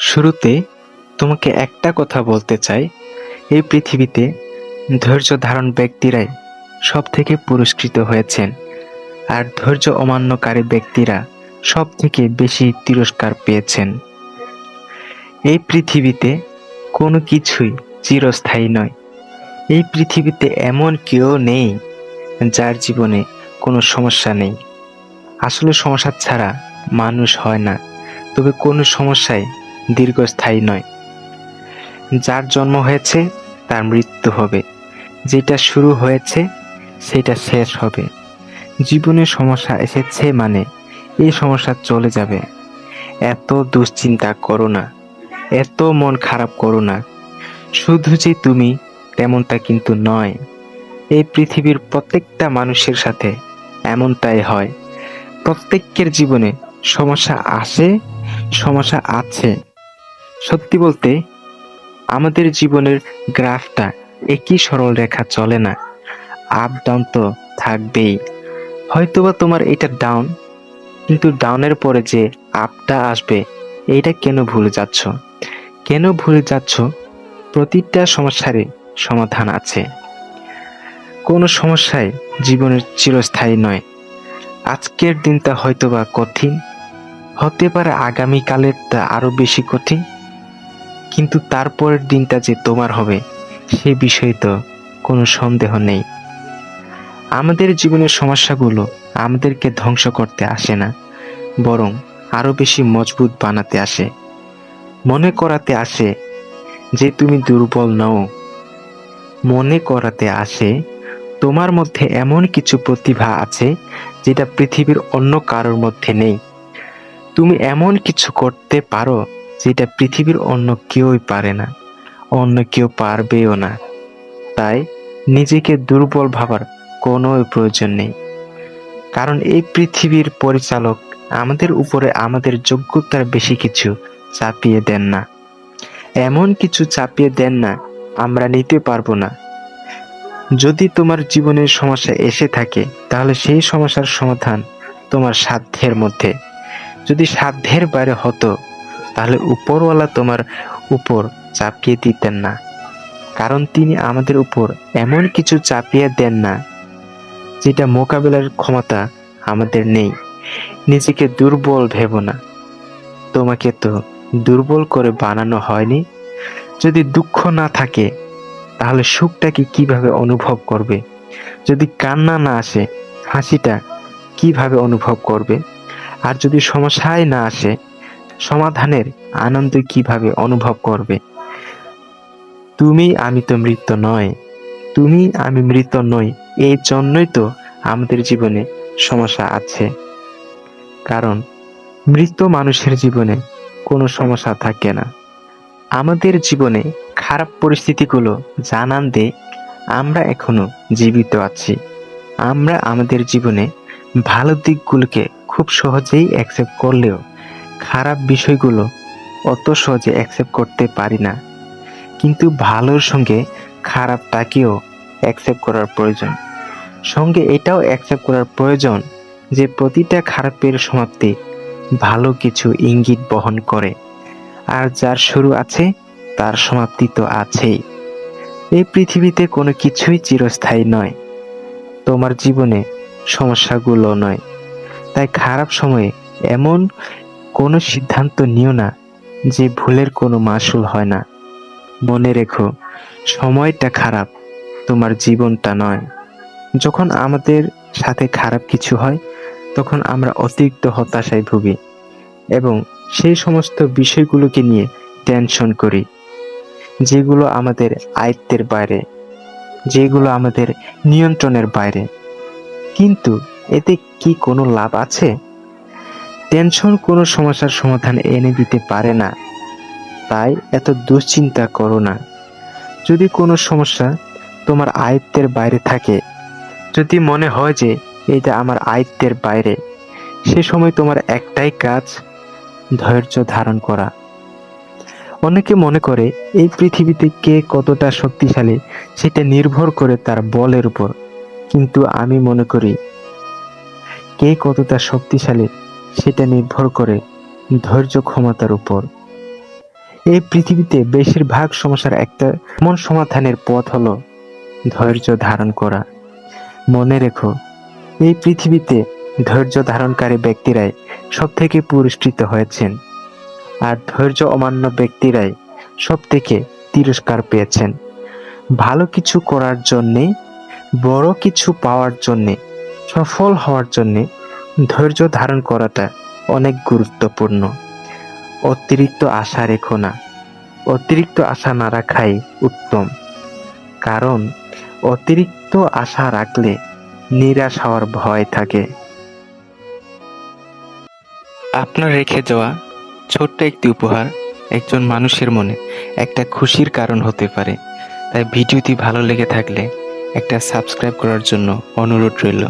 শুরুতে তোমাকে একটা কথা বলতে চাই। এই পৃথিবীতে ধৈর্য ধারণ ব্যক্তিরাই সব থেকে পুরস্কৃত হয়েছেন। আর ধৈর্য অমান্যকারী ব্যক্তিরা সব থেকে বেশি তিরস্কার পেয়েছেন। এই পৃথিবীতে কোনো কিছুই চিরস্থায়ী নয়। এই পৃথিবীতে এমন কেউ নেই যার জীবনে কোনো সমস্যা নেই। আসলে সমস্যা ছাড়া মানুষ হয় না। তবে কোনো সমস্যাই দীর্ঘস্থায়ী নয়। যার জন্ম হয়েছে, তার মৃত্যু হবে। যেটা শুরু হয়েছে, সেটা শেষ হবে। জীবনে সমস্যা এসেছে মানে এই সমস্যা চলে যাবে। এত দুশ্চিন্তা করো না। এত মন খারাপ করো না। শুধু যে তুমি, তেমনটা কিন্তু নয়। এই পৃথিবীর প্রত্যেকটা মানুষের সাথে এমনটাই হয়। প্রত্যেকের জীবনে সমস্যা আসে, সমস্যা আছে। সত্যি বলতে, আমাদের জীবনের গ্রাফটা একই সরল রেখা চলে না। আপ ডাউন তো থাকবেই। হয়তোবা তোমার এটা ডাউন, কিন্তু ডাউনের পরে যে আপটা আসবে, এইটা কেন ভুলে যাচ্ছ? কেন ভুলে যাচ্ছ? প্রতিটা সমস্যারই সমাধান আছে। কোনো সমস্যাই জীবনের চিরস্থায়ী নয়। আজকের দিনটা হয়তোবা কঠিন, হতে পারে আগামীকালেরটা আরও বেশি কঠিন কিন্তু তারপরের দিনটা যে তোমার হবে, সে বিষয়ে তো কোনো সন্দেহ নেই। আমাদের জীবনের সমস্যাগুলো আমাদেরকে ধ্বংস করতে আসে না, বরং আরও বেশি মজবুত বানাতে আসে। মনে করাতে আসে যে তুমি দুর্বল নও। মনে করাতে আসে তোমার মধ্যে এমন কিছু প্রতিভা আছে যেটা পৃথিবীর অন্য কারোর মধ্যে নেই। তুমি এমন কিছু করতে পারো যেটা পৃথিবীর অন্য কেউই পারে না, অন্য কেউ পারবেও না। তাই নিজেকে দুর্বল ভাবার কোনো প্রয়োজন নেই। কারণ এই পৃথিবীর পরিচালক আমাদের উপরে আমাদের যোগ্যতার বেশি কিছু চাপিয়ে দেন না। এমন কিছু চাপিয়ে দেন না, আমরা নিতে পারব না। যদি তোমার জীবনের সমস্যা এসে থাকে, তাহলে সেই সমস্যার সমাধান তোমার সাধ্যের মধ্যে। যদি সাধ্যের বাইরে হতো তাহলে উপরওয়ালা তোমার উপর চাপিয়ে দিতেন না। কারণ তিনি আমাদের উপর এমন কিছু চাপিয়ে দেন না, যেটা মোকাবেলার ক্ষমতা আমাদের নেই। নিজেকে দুর্বল ভেব না। তোমাকে তো দুর্বল করে বানানো হয়নি। যদি দুঃখ না থাকে, তাহলে সুখটাকে কীভাবে অনুভব করবে? যদি কান্না না আসে, হাসিটা কীভাবে অনুভব করবে? আর যদি সমস্যায় না আসে সমাধানের আনন্দ কীভাবে অনুভব করবে? তুমি আমি তো মৃত নয়। তুমি আমি মৃত নই। এই জন্যই তো আমাদের জীবনে সমস্যা আছে। কারণ মৃত মানুষের জীবনে কোনো সমস্যা থাকে না। আমাদের জীবনে খারাপ পরিস্থিতিগুলো জানান দে, আমরা এখনও জীবিত আছি। আমরা আমাদের জীবনে ভালো দিকগুলোকে খুব সহজেই অ্যাকসেপ্ট করলেও খারাপ বিষয়গুলো অত সহজে অ্যাকসেপ্ট করতে পারি না। কিন্তু ভালোর সঙ্গে খারাপটাকেও অ্যাকসেপ্ট করার প্রয়োজন। সঙ্গে এটাও অ্যাকসেপ্ট করার প্রয়োজন যে প্রতিটা খারাপের সমাপ্তি ভালো কিছু ইঙ্গিত বহন করে। আর যার শুরু আছে, তার সমাপ্তি তো আছেই। এই পৃথিবীতে কোনো কিছুই চিরস্থায়ী নয়। তোমার জীবনে সমস্যাগুলো নয়। তাই খারাপ সময়ে এমন কোনো সিদ্ধান্ত নিও না যে ভুলের কোনো মাসুল হয় না। মনে রেখো, সময়টা খারাপ, তোমার জীবনটা নয়। যখন আমাদের সাথে খারাপ কিছু হয়, তখন আমরা অতিরিক্ত হতাশায় ভুগি এবং সেই সমস্ত বিষয়গুলোকে নিয়ে টেনশন করি, যেগুলো আমাদের আয়ত্তের বাইরে, যেগুলো আমাদের নিয়ন্ত্রণের বাইরে। কিন্তু এতে কি কোনো লাভ আছে? টেনশন কোনো সমস্যার সমাধান এনে দিতে পারে না। তাই এত দুশ্চিন্তা করো না। যদি কোনো সমস্যা তোমার আয়ত্তের বাইরে থাকে, যদি মনে হয় যে এটা আমার আয়ত্তের বাইরে, সে সময় তোমার একটাই কাজ, ধৈর্য ধারণ করা। অনেকে মনে করে এই পৃথিবীতে কে কতটা শক্তিশালী, সেটা নির্ভর করে তার বলের উপর। কিন্তু আমি মনে করি, কে কতটা শক্তিশালী সেটা নির্ভর করে ধৈর্য ক্ষমতার উপর। এই পৃথিবীতে বেশিরভাগ সমস্যার একটা এমন সমাধানের পথ হলো ধৈর্য ধারণ করা। মনে রেখো, এই পৃথিবীতে ধৈর্য ধারণকারী ব্যক্তিরাই সব থেকে পুরস্কৃত হয়েছেন, আর ধৈর্য অমান্য ব্যক্তিরাই সব থেকে তিরস্কার পেয়েছেন। ভালো কিছু করার জন্যে, বড় কিছু পাওয়ার জন্যে, সফল হওয়ার জন্যে ধৈর্য ধারণ করাটা অনেক গুরুত্বপূর্ণ। অতিরিক্ত আশা রেখো না। অতিরিক্ত আশা না রাখাই উত্তম। কারণ, অতিরিক্ত আশা রাখলে নিরাশ হওয়ার ভয় থাকে। আপনার রেখে যাওয়া ছোট্ট একটি উপহার একজন মানুষের মনে একটা খুশির কারণ হতে পারে। তাই ভিডিওটি ভালো লেগে থাকলে একটা সাবস্ক্রাইব করার জন্য অনুরোধ রইল।